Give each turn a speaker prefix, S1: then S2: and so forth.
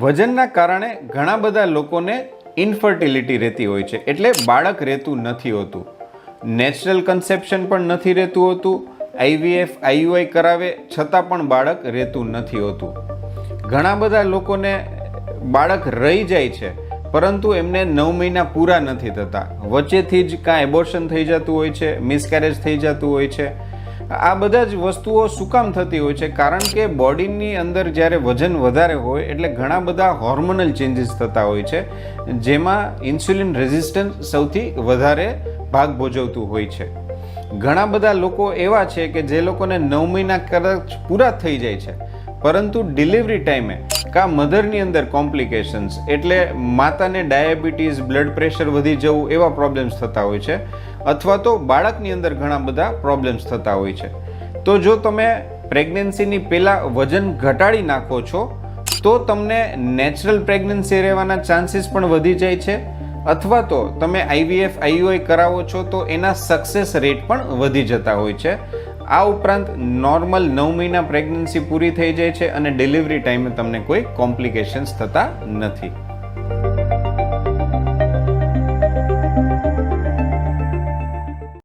S1: વજનના કારણે ઘણા બધા લોકોને ઇન્ફર્ટિલિટી રહેતી હોય છે. એટલે બાળક રહેતું નથી હોતું. નેચરલ કન્સેપ્શન પણ નથી રહેતું હોતું. આઈવીએફ આઈયુઆઈ કરાવે છતાં પણ બાળક રહેતું નથી હોતું. ઘણા બધા લોકોને બાળક રહી જાય છે, પરંતુ એમને નવ મહિના પૂરા નથી થતા. વચ્ચેથી જ કાં એબોર્શન થઈ જતું હોય છે મિસકેરેજ થઈ જતું હોય છે. આ બધા જ વસ્તુઓ શું કામ થતી હોય છે, કારણ કે બોડીની અંદર જ્યારે વજન વધારે હોય એટલે ઘણા બધા હોર્મોનલ ચેન્જીસ થતા હોય છે, જેમાં ઇન્સ્યુલિન રેઝિસ્ટન્સ સૌથી વધારે ભાગ ભોજવતું હોય છે. ઘણા બધા લોકો એવા છે કે જે લોકોને નવ મહિના કદાચ પૂરા થઈ જાય છે, પરંતુ ડિલિવરી ટાઈમે કા મધરની અંદર કોમ્પ્લિકેશન્સ, એટલે માતાને ડાયાબિટીસ, બ્લડ પ્રેશર વધી જવું એવા પ્રોબ્લેમ્સ થતા હોય છે, અથવા તો બાળકની અંદર ઘણા બધા પ્રોબ્લેમ્સ થતા હોય છે. તો જો તમે પ્રેગ્નન્સીની પહેલાં વજન ઘટાડી નાખો છો, તો તમને નેચરલ પ્રેગ્નન્સી રહેવાના ચાન્સીસ પણ વધી જાય છે, અથવા તો તમે આઈવીએફ આઈયુઆઈ કરાવો છો, તો એના સક્સેસ રેટ પણ વધી જતા હોય છે. આ ઉપરાંત નોર્મલ નવ મહિના પ્રેગ્નન્સી પૂરી થઈ જાય છે અને ડિલિવરી ટાઈમે તમને કોઈ કોમ્પ્લિકેશન્સ થતા નથી.